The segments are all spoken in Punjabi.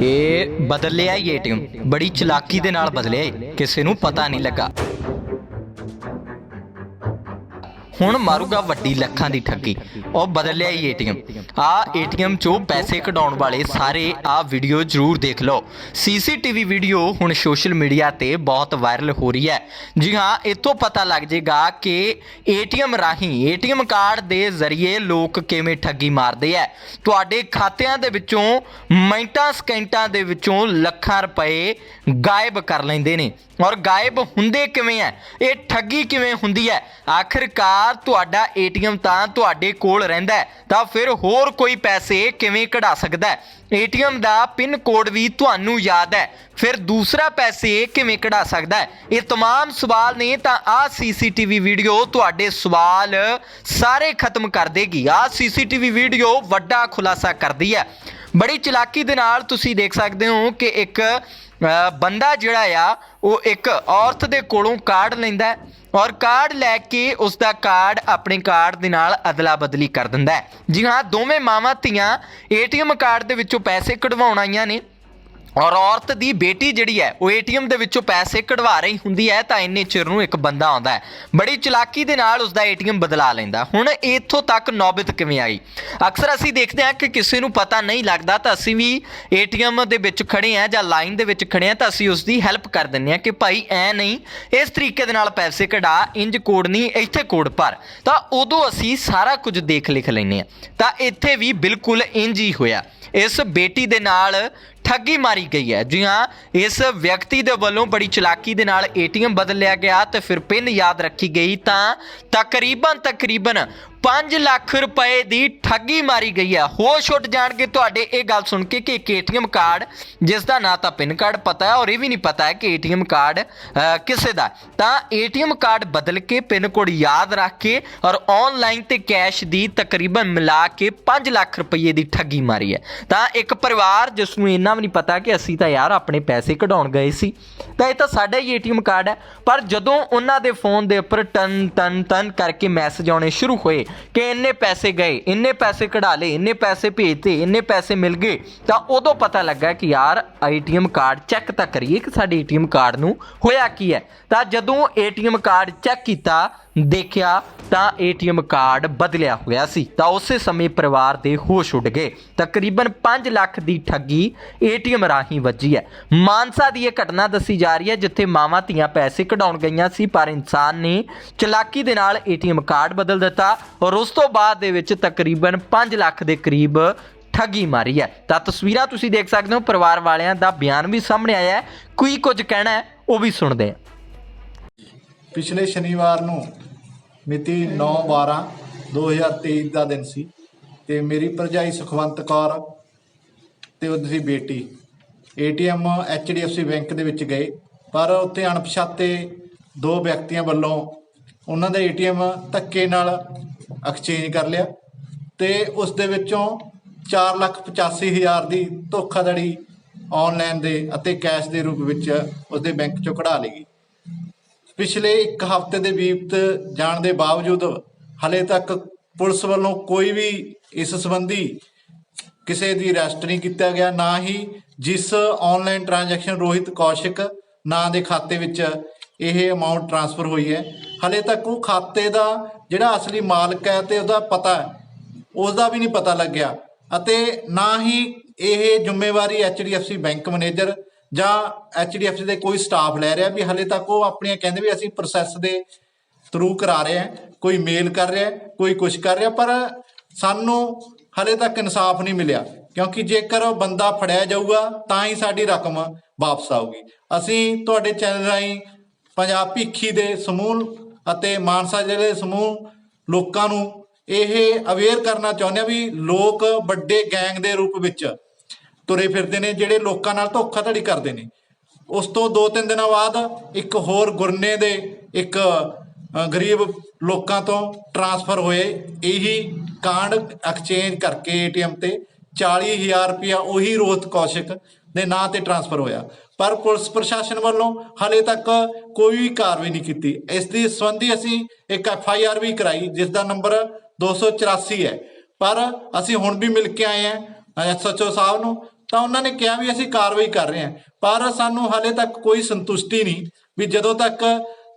ਇਹ ਬਦਲਿਆ ਹੀ ਏਟੀਐਮ ਬੜੀ ਚਲਾਕੀ ਦੇ ਨਾਲ ਬਦਲਿਆ ਏ ਕਿਸੇ ਨੂੰ ਪਤਾ ਨਹੀਂ ਲੱਗਾ। ਹੁਣ ਮਾਰੂਗਾ ਵੱਡੀ ਲੱਖਾਂ ਦੀ ਠੱਗੀ। ਉਹ ਬਦਲਿਆ ਹੀ ਏਟੀਐਮ। ਆ ਏਟੀਐਮ ਚੋਂ ਪੈਸੇ ਕਢਾਉਣ ਵਾਲੇ ਸਾਰੇ ਆ ਵੀਡੀਓ ਜ਼ਰੂਰ ਦੇਖ ਲਓ। ਸੀਸੀਟੀਵੀ ਵੀਡੀਓ ਹੁਣ ਸੋਸ਼ਲ ਮੀਡੀਆ ਤੇ ਬਹੁਤ ਵਾਇਰਲ ਹੋ ਰਹੀ ਹੈ। ਜੀ ਹਾਂ ਇਤੋਂ ਪਤਾ ਲੱਗ ਜਾਏਗਾ ਕਿ ਏਟੀਐਮ ਰਾਹੀਂ ਏਟੀਐਮ ਕਾਰਡ ਦੇ ਜ਼ਰੀਏ ਲੋਕ ਕਿਵੇਂ ਠੱਗੀ ਮਾਰਦੇ ਆ। ਤੁਹਾਡੇ ਖਾਤਿਆਂ ਦੇ ਵਿੱਚੋਂ ਮਿੰਟਾਂ ਸਕਿੰਟਾਂ ਦੇ ਵਿੱਚੋਂ ਲੱਖਾਂ ਰੁਪਏ ਗਾਇਬ ਕਰ ਲੈਂਦੇ ਨੇ। ਔਰ ਗਾਇਬ ਹੁੰਦੇ ਕਿਵੇਂ ਐ ਇਹ ਠੱਗੀ ਕਿਵੇਂ ਹੁੰਦੀ ਹੈ ਆਖਿਰਕਾਰ ਤੁਹਾਡਾ ਏਟੀਐਮ ਤਾਂ ਤੁਹਾਡੇ ਕੋਲ ਰਹਿੰਦਾ ਹੈ, ਤਾਂ ਫਿਰ ਹੋਰ ਕੋਈ ਪੈਸੇ ਕਿਵੇਂ ਕਢਾ ਸਕਦਾ ਹੈ ਏਟੀਐਮ ਦਾ ਪਿਨ ਕੋਡ ਵੀ ਤੁਹਾਨੂੰ ਯਾਦ ਹੈ ਫਿਰ ਦੂਸਰਾ ਪੈਸੇ ਕਿਵੇਂ ਕਢਾ ਸਕਦਾ ਹੈ ਇਹ तमाम ਸਵਾਲ ਨੇ ਤਾਂ ਆ ਸੀਸੀਟੀਵੀ ਵੀਡੀਓ ਤੁਹਾਡੇ ਸਵਾਲ ਸਾਰੇ ਖਤਮ ਕਰ ਦੇਗੀ ਆ ਸੀਸੀਟੀਵੀ ਵੀਡੀਓ ਵੱਡਾ ਖੁਲਾਸਾ ਕਰਦੀ ਹੈ ਬੜੀ ਚਲਾਕੀ ਦੇ ਨਾਲ ਤੁਸੀਂ ਦੇਖ ਸਕਦੇ ਹੋ ਕਿ ਇੱਕ ਅ, ਬੰਦਾ ਜਿਹੜਾ ਆ, ਉਹ ਇੱਕ ਔਰਤ ਦੇ ਕੋਲੋਂ ਕਾਰਡ ਲੈਂਦਾ ਔਰ ਕਾਰਡ ਲੈ ਕੇ ਉਸ ਦਾ ਕਾਰਡ ਆਪਣੇ ਕਾਰਡ ਦੇ ਨਾਲ ਅਦਲਾ ਬਦਲੀ ਕਰ ਦਿੰਦਾ ਜੀ ਹਾਂ, ਦੋਵੇਂ ਮਾਵਾਂ ਧੀਆਂ ਏਟੀਐਮ ਕਾਰਡ ਦੇ ਵਿੱਚੋਂ ਪੈਸੇ ਕਢਵਾਉਣ ਆਈਆਂ ਨੇ। ਔਰ ਔਰਤ ਦੀ ਬੇਟੀ ਜਿਹੜੀ ਹੈ, ਉਹ ਏਟੀਐਮ ਦੇ ਵਿੱਚੋਂ ਪੈਸੇ ਕਢਵਾ ਰਹੀ ਹੁੰਦੀ ਹੈ ਤਾਂ ਇੰਨੇ ਚਿਰ ਨੂੰ ਇੱਕ ਬੰਦਾ ਆਉਂਦਾ ਹੈ। ਬੜੀ ਚਲਾਕੀ ਦੇ ਨਾਲ ਉਸ ਦਾ ਏਟੀਐਮ ਬਦਲਾ ਲੈਂਦਾ। ਹੁਣ ਇੱਥੋਂ ਤੱਕ ਨੌਬਤ ਕਿਵੇਂ ਆਈ? ਅਕਸਰ ਅਸੀਂ ਦੇਖਦੇ ਹਾਂ ਕਿ ਕਿਸੇ ਨੂੰ ਪਤਾ ਨਹੀਂ ਲੱਗਦਾ ਤਾਂ ਅਸੀਂ ਵੀ ਏਟੀਐਮ ਦੇ ਵਿੱਚ ਖੜੇ ਆ ਜਾਂ ਲਾਈਨ ਦੇ ਵਿੱਚ ਖੜੇ ਆ ਤਾਂ ਅਸੀਂ ਉਸ ਦੀ ਹੈਲਪ ਕਰ ਦਿੰਦੇ ਆ ਕਿ ਭਾਈ, ਐ ਨਹੀਂ, ਇਸ ਤਰੀਕੇ ਦੇ ਨਾਲ ਪੈਸੇ ਕਢਾ ਇੰਜ ਕੋਡ ਨਹੀਂ, ਇੱਥੇ ਕੋਡ ਭਰ। ਤਾਂ ਉਦੋਂ ਅਸੀਂ ਸਾਰਾ ਕੁਝ ਦੇਖ ਲਿਖ ਲੈਂਦੇ ਆ ਤਾਂ ਇੱਥੇ ਵੀ ਬਿਲਕੁਲ ਇੰਜ ਹੀ ਹੋਇਆ। ਇਸ ਬੇਟੀ ਦੇ ਨਾਲ ਠੱਗੀ ਮਾਰੀ ਗਈ ਹੈ। ਜੀ ਹਾਂ, ਇਸ ਵਿਅਕਤੀ ਦੇ ਵੱਲੋਂ ਬੜੀ ਚਲਾਕੀ ਦੇ ਨਾਲ ਏਟੀਐਮ ਬਦਲ ਲਿਆ ਗਿਆ ਤੇ ਫਿਰ ਪਿੰਨ ਯਾਦ ਰੱਖੀ ਗਈ ਤਾਂ ਤਕਰੀਬਨ ਤਕਰੀਬਨ 5 ਲੱਖ ਰੁਪਏ ਦੀ ਠੱਗੀ ਮਾਰੀ ਗਈ ਹੈ ਹੋਸ਼ ਉੱਡ ਜਾਣਗੇ ਤੁਹਾਡੇ ਇਹ ਗੱਲ ਸੁਣ ਕੇ ਕਿ ਇੱਕ ਏਟੀਐਮ ਕਾਰਡ, ਜਿਸ ਦਾ ਨਾ ਤਾਂ ਪਿਨ ਕਾਰਡ ਪਤਾ ਹੈ ਔਰ ਇਹ ਵੀ ਨਹੀਂ ਪਤਾ ਹੈ ਕਿ ਏਟੀਐਮ ਕਾਰਡ ਕਿਸੇ ਦਾ। ਤਾਂ ਏਟੀਐਮ ਕਾਰਡ ਬਦਲ ਕੇ ਪਿਨ ਕੋਡ ਯਾਦ ਰੱਖ ਕੇ ਔਰ ਆਨਲਾਈਨ ਤੇ ਕੈਸ਼ ਦੀ ਤਕਰੀਬਨ ਮਿਲਾ ਕੇ 5 ਲੱਖ ਰੁਪਏ ਦੀ ਠੱਗੀ ਮਾਰੀ ਹੈ। ਤਾਂ ਇੱਕ ਪਰਿਵਾਰ, ਜਿਸ ਨੂੰ ਇੰਨਾ ਵੀ ਨਹੀਂ ਪਤਾ ਕਿ ਅਸੀਂ ਤਾਂ ਯਾਰ ਆਪਣੇ ਪੈਸੇ ਕਢਾਉਣ ਗਏ ਸੀ, ਤਾਂ ਇਹ ਤਾਂ ਸਾਡਾ ਹੀ ਏਟੀਐਮ ਕਾਰਡ ਹੈ। ਪਰ ਜਦੋਂ ਉਹਨਾਂ ਦੇ ਫੋਨ ਦੇ ਉੱਪਰ ਟਨ ਟਨ ਟਨ ਕਰਕੇ ਮੈਸੇਜ ਆਉਣੇ ਸ਼ੁਰੂ ਹੋਏ ਕਿ ਇੰਨੇ ਪੈਸੇ ਗਏ, ਇੰਨੇ ਪੈਸੇ ਕਢਾ ਲਏ, ਇੰਨੇ ਪੈਸੇ ਭੇਜਤੇ, ਇੰਨੇ ਪੈਸੇ ਮਿਲ ਗਏ, ਤਾਂ ਉਦੋਂ ਪਤਾ ਲੱਗਾ ਕਿ ਯਾਰ ਏਟੀਐਮ ਕਾਰਡ ਚੈੱਕ ਤਾਂ ਕਰੀਏ ਕਿ ਸਾਡੇ ਏਟੀਐਮ ਕਾਰਡ ਨੂੰ ਹੋਇਆ ਕੀ ਹੈ। ਤਾਂ ਜਦੋਂ ਏਟੀਐਮ ਕਾਰਡ ਚੈੱਕ ਕੀਤਾ ਦੇਖਿਆ ਤਾਂ ਏਟੀਐਮ ਕਾਰਡ ਬਦਲਿਆ ਹੋਇਆ ਸੀ। ਤਾਂ ਉਸੇ ਸਮੇਂ ਪਰਿਵਾਰ ਦੇ ਹੋਸ਼ ਉੱਡ ਗਏ। ਤਕਰੀਬਨ 5 ਲੱਖ ਦੀ ਠੱਗੀ ਏਟੀਐਮ ਰਾਹੀਂ ਵੱਜੀ ਹੈ। ਮਾਨਸਾ ਦੀ ਇਹ ਘਟਨਾ ਦੱਸੀ ਜਾ ਰਹੀ ਹੈ, ਜਿੱਥੇ ਮਾਵਾਂ ਧੀਆਂ ਪੈਸੇ ਕਢਾਉਣ ਗਈਆਂ ਸੀ, ਪਰ ਇਨਸਾਨ ਨੇ ਚਲਾਕੀ ਦੇ ਨਾਲ ਏਟੀਐਮ ਕਾਰਡ ਬਦਲ ਦਿੱਤਾ ਔਰ ਉਸ ਤੋਂ ਬਾਅਦ ਦੇ ਵਿੱਚ ਤਕਰੀਬਨ 5 ਲੱਖ ਦੇ ਕਰੀਬ ਠੱਗੀ ਮਾਰੀ ਹੈ। ਤਾਂ ਤਸਵੀਰਾਂ ਤੁਸੀਂ ਦੇਖ ਸਕਦੇ ਹੋ, ਪਰਿਵਾਰ ਵਾਲਿਆਂ ਦਾ ਬਿਆਨ ਵੀ ਸਾਹਮਣੇ ਆਇਆ ਹੈ। ਕੋਈ ਕੁਝ ਕਹਿਣਾ ਹੈ, ਉਹ ਵੀ ਸੁਣਦੇ ਹਾਂ। ਪਿਛਲੇ ਸ਼ਨੀਵਾਰ ਨੂੰ ਮਿਤੀ 9/12/2023 ਦਾ ਦਿਨ ਸੀ ਤੇ ਮੇਰੀ ਭਰਜਾਈ ਸੁਖਵੰਤ ਕੌਰ ਤੇ ਉਹਦੀ ਬੇਟੀ ਏਟੀਐਮ HDFC ਬੈਂਕ ਦੇ ਵਿੱਚ ਗਏ, ਪਰ ਉੱਥੇ ਅਣਪਛਾਤੇ ਦੋ ਵਿਅਕਤੀਆਂ ਵੱਲੋਂ ਉਹਨਾਂ ਦਾ ਏਟੀਐਮ ਧੱਕੇ ਨਾਲ ਐਕਸਚੇਂਜ ਕਰ ਲਿਆ ਤੇ ਉਸ ਦੇ ਵਿੱਚੋਂ 485000 ਦੀ ਧੋਖਾਧੜੀ ਆਨਲਾਈਨ ਦੇ ਅਤੇ ਕੈਸ਼ ਦੇ ਰੂਪ ਵਿੱਚ ਉਸਦੇ ਬੈਂਕ ਚੋਂ ਕਢਾ ਲਈ ਗਈ। ਪਿਛਲੇ ਇੱਕ ਹਫ਼ਤੇ ਦੇ ਬੀਤ ਜਾਣ ਦੇ ਬਾਵਜੂਦ ਹਲੇ ਤੱਕ ਪੁਲਿਸ ਵੱਲੋਂ ਕੋਈ ਵੀ ਇਸ ਸੰਬੰਧੀ ਕਿਸੇ ਦੀ ਅਰੈਸਟ ਨਹੀਂ ਕੀਤਾ ਗਿਆ, ਨਾ ਹੀ ਜਿਸ ਆਨਲਾਈਨ ਟ੍ਰਾਂਜੈਕਸ਼ਨ ਰੋਹਿਤ ਕੌਸ਼ਿਕ ਨਾਂ ਦੇ ਖਾਤੇ ਵਿੱਚ ਇਹ ਅਮਾਉਂਟ ਟ੍ਰਾਂਸਫਰ ਹੋਈ ਹੈ। ਹਲੇ ਤੱਕ ਉਹ ਖਾਤੇ ਦਾ ਜਿਹੜਾ ਅਸਲੀ ਮਾਲਕ ਹੈ ਤੇ ਉਹਦਾ ਪਤਾ ਹੈ ਉਸ ਦਾ ਵੀ ਨਹੀਂ ਪਤਾ ਲੱਗਿਆ। ਅਤੇ ਨਾ ਹੀ ਇਹ ਜ਼ਿੰਮੇਵਾਰੀ HDFC ਬੈਂਕ ਮੈਨੇਜਰ ਜਾਂ HDFC ਦੇ ਕੋਈ ਸਟਾਫ ਲੈ ਰਿਹਾ ਵੀ ਹਲੇ ਤੱਕ ਉਹ ਆਪਣੀਆਂ ਕਹਿੰਦੇ ਵੀ ਅਸੀਂ ਪ੍ਰੋਸੈਸ ਦੇ ਥਰੂ ਕਰਾ ਰਹੇ ਹਾਂ, ਕੋਈ ਮੇਲ ਕਰ ਰਿਹਾ, ਕੋਈ ਕੁਝ ਕਰ ਰਿਹਾ, ਪਰ ਸਾਨੂੰ ਹਲੇ ਤੱਕ ਇਨਸਾਫ ਨਹੀਂ ਮਿਲਿਆ, ਕਿਉਂਕਿ ਜੇਕਰ ਉਹ ਬੰਦਾ ਫੜਿਆ ਜਾਊਗਾ, ਤਾਂ ਹੀ ਸਾਡੀ ਰਕਮ ਵਾਪਸ ਆਊਗੀ। ਅਸੀਂ ਤੁਹਾਡੇ ਚੈਨਲ ਰਾਹੀਂ ਪੰਜਾਬ ਭਿੱਖੀ ਦੇ ਸਮੂਹ ਅਤੇ ਮਾਨਸਾ ਜ਼ਿਲ੍ਹੇ ਦੇ ਸਮੂਹ ਲੋਕਾਂ ਨੂੰ ਇਹ ਅਵੇਅਰ ਕਰਨਾ ਚਾਹੁੰਦੇ ਆ ਵੀ ਲੋਕ ਵੱਡੇ ਗੈਂਗ ਦੇ ਰੂਪ ਵਿੱਚ ਤੁਰੇ ਫਿਰਦੇ ਨੇ, ਜਿਹੜੇ ਲੋਕਾਂ ਨਾਲ ਧੋਖਾਧੜੀ ਕਰਦੇ ਨੇ। ਉਸ ਤੋਂ 2-3 ਦਿਨਾਂ ਬਾਅਦ ਇੱਕ ਹੋਰ ਗੁਰਨੇ ਦੇ ਇੱਕ ਗਰੀਬ ਲੋਕਾਂ ਤੋਂ ਟਰਾਂਸਫਰ ਹੋਏ। ਇਹੀ ਕਾਂਡ ਐਕਸਚੇਂਜ ਕਰਕੇ ਏਟੀਐਮ ਤੇ 40000 ਰੁਪਇਆ ਉਹੀ ਰੋਹਤ ਕੌਸ਼ਿਕ ਦੇ ਨਾਂ ਤੇ ਟ੍ਰਾਂਸਫਰ ਹੋਇਆ। ਪਰ ਪੁਲਿਸ ਪ੍ਰਸ਼ਾਸਨ ਵੱਲੋਂ ਹਲੇ ਤੱਕ ਕੋਈ ਵੀ ਕਾਰਵਾਈ ਨਹੀਂ ਕੀਤੀ। ਇਸ ਦੀ ਸੰਬੰਧੀ ਅਸੀਂ ਇੱਕ ਐਫ ਆਈ ਆਰ ਵੀ ਕਰਾਈ, ਜਿਸ ਦਾ ਨੰਬਰ 284 ਹੈ। ਪਰ ਅਸੀਂ ਹੁਣ ਵੀ ਮਿਲ ਕੇ ਆਏ ਹਾਂ ਐਸਐਚਓ ਸਾਹਿਬ ਨੂੰ। ਤਾਂ ਉਹਨਾਂ ਨੇ ਕਿਹਾ ਵੀ ਅਸੀਂ ਕਾਰਵਾਈ ਕਰ ਰਹੇ ਹਾਂ। ਪਰ ਸਾਨੂੰ ਹਾਲੇ ਤੱਕ ਕੋਈ ਸੰਤੁਸ਼ਟੀ ਨਹੀਂ ਵੀ ਜਦੋਂ ਤੱਕ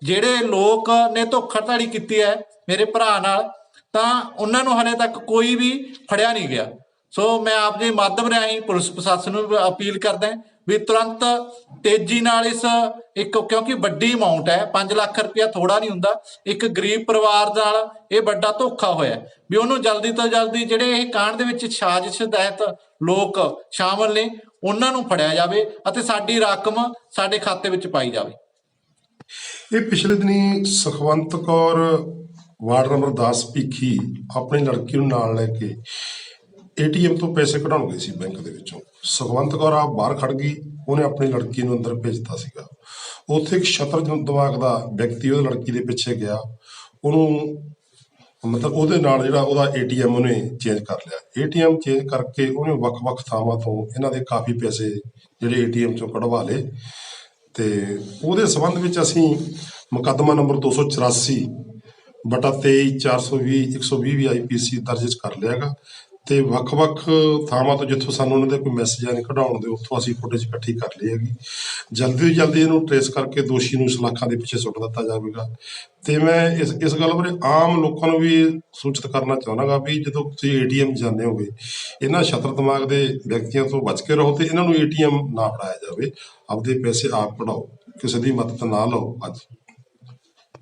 ਜਿਹੜੇ ਲੋਕ ਨੇ ਧੋਖਾਧੜੀ ਕੀਤੀ ਹੈ ਮੇਰੇ ਭਰਾ ਨਾਲ, ਤਾਂ ਉਹਨਾਂ ਨੂੰ ਹਾਲੇ ਤੱਕ ਕੋਈ ਵੀ ਫੜਿਆ ਨਹੀਂ ਗਿਆ। ਸੋ ਮੈਂ ਆਪ ਦੇ ਮਾਧਿਅਮ ਰਾਹੀਂ ਪੁਲਿਸ ਪ੍ਰਸ਼ਾਸਨ ਨੂੰ ਅਪੀਲ ਕਰਦਾ ਵੀ ਤੁਰੰਤ ਤੇਜ਼ੀ ਨਾਲ ਇਸ ਇੱਕ ਕਿਉਂਕਿ ਵੱਡੀ ਅਮਾਉਂਟ ਹੈ 5 ਲੱਖ ਰੁਪਇਆ ਥੋੜਾ ਨਹੀਂ ਹੁੰਦਾ, ਇੱਕ ਗਰੀਬ ਪਰਿਵਾਰ ਨਾਲ ਇਹ ਵੱਡਾ ਧੋਖਾ ਹੋਇਆ। ਵੀ ਉਹਨੂੰ ਜਲਦੀ ਤੋਂ ਜਲਦੀ ਜਿਹੜੇ ਇਹ ਕਾਂਡ ਦੇ ਵਿੱਚ ਸਾਜ਼ਿਸ਼ ਤਹਿਤ ਲੋਕ ਸ਼ਾਮਲ ਨੇ, ਉਹਨਾਂ ਨੂੰ ਫੜਿਆ ਜਾਵੇ ਅਤੇ ਸਾਡੀ ਰਕਮ ਸਾਡੇ ਖਾਤੇ ਵਿੱਚ ਪਾਈ ਜਾਵੇ। ਇਹ ਪਿਛਲੇ ਦਿਨੀ ਸੁਖਵੰਤ ਕੌਰ, ਵਾਰਡ ਨੰਬਰ 10 ਭੀਖੀ, ਆਪਣੀ ਲੜਕੀ ਨੂੰ ਨਾਲ ਲੈ ਕੇ ਏਟੀਐਮ ਤੋਂ ਪੈਸੇ ਕਢਾਉਣ ਗਈ ਸੀ ਬੈਂਕ ਦੇ ਵਿੱਚੋਂ। ਸੁਖਵੰਤ ਕੌਰ ਆ ਬਾਹਰ ਖੜ ਗਈ, ਉਹਨੇ ਆਪਣੀ ਲੜਕੀ ਨੂੰ ਅੰਦਰ ਭੇਜਤਾ ਸੀਗਾ। ਉੱਥੇ ਇੱਕ ਸ਼ਤਰ ਦਿਮਾਗ ਦਾ ਵਿਅਕਤੀ, ਉਹਦੀ ਲੜਕੀ ਦੇ ਪਿੱਛੇ ਗਿਆ। ਉਹਨੂੰ ਮਤਲਬ ਉਹਦੇ ਨਾਲ ਜਿਹੜਾ ਉਹਦਾ ਏਟੀਐਮ ਉਹਨੇ ਚੇਂਜ ਕਰ ਲਿਆ। ਏਟੀਐਮ ਚੇਂਜ ਕਰਕੇ ਉਹਨੇ ਵੱਖ-ਵੱਖ ਥਾਵਾਂ ਤੋਂ ਇਹਨਾਂ ਦੇ ਕਾਫੀ ਪੈਸੇ ਜਿਹੜੇ ਏਟੀਐਮ ਚੋਂ ਕਢਵਾ ਲਏ। ਤੇ ਉਹਦੇ ਸੰਬੰਧ ਵਿੱਚ ਅਸੀਂ ਮੁਕੱਦਮਾ ਨੰਬਰ 284 ਬਟਾ 23 420 120 ਵੀ ਆਈਪੀਸੀ ਦਰਜ ਕਰ ਲਿਆਗਾ ਤੇ ਵੱਖ-ਵੱਖ ਥਾਵਾਂ ਤੋਂ ਜਿੱਥੋਂ ਸਾਨੂੰ ਉਹਨਾਂ ਦੇ ਕੋਈ ਮੈਸੇਜ ਆਨੇ ਕਢਾਉਣ ਦੇ, ਉੱਥੋਂ ਅਸੀਂ ਫੁਟੇਜ ਇਕੱਠੀ ਕਰ ਲਈ ਹੈਗੀ। ਜਲਦੀ ਤੋਂ ਜਲਦੀ ਇਹਨੂੰ ਟ੍ਰੇਸ ਕਰਕੇ ਦੋਸ਼ੀ ਨੂੰ ਸਲਾਖਾਂ ਦੇ ਪਿੱਛੇ ਸੁੱਟ ਦਿੱਤਾ ਜਾਵੇਗਾ। ਤੇ ਮੈਂ ਇਸ ਇਸ ਗੱਲ ਬਾਰੇ ਆਮ ਲੋਕਾਂ ਨੂੰ ਵੀ ਸੂਚਿਤ ਕਰਨਾ ਚਾਹੁੰਦਾਗਾ ਵੀ ਜਦੋਂ ਤੁਸੀਂ ਏਟੀਐਮ ਜਾਂਦੇ ਹੋਗੇ, ਇਹਨਾਂ ਛਤਰ ਦਿਮਾਗ ਦੇ ਵਿਅਕਤੀਆਂ ਤੋਂ ਬਚ ਕੇ ਰਹੋ ਤੇ ਇਹਨਾਂ ਨੂੰ ਏਟੀਐਮ ਨਾ ਫੜਾਇਆ ਜਾਵੇ। ਆਪਦੇ ਪੈਸੇ ਆਪ ਕਢਾਓ, ਕਿਸੇ ਦੀ ਮਦਦ ਨਾ ਲਓ ਅੱਜ।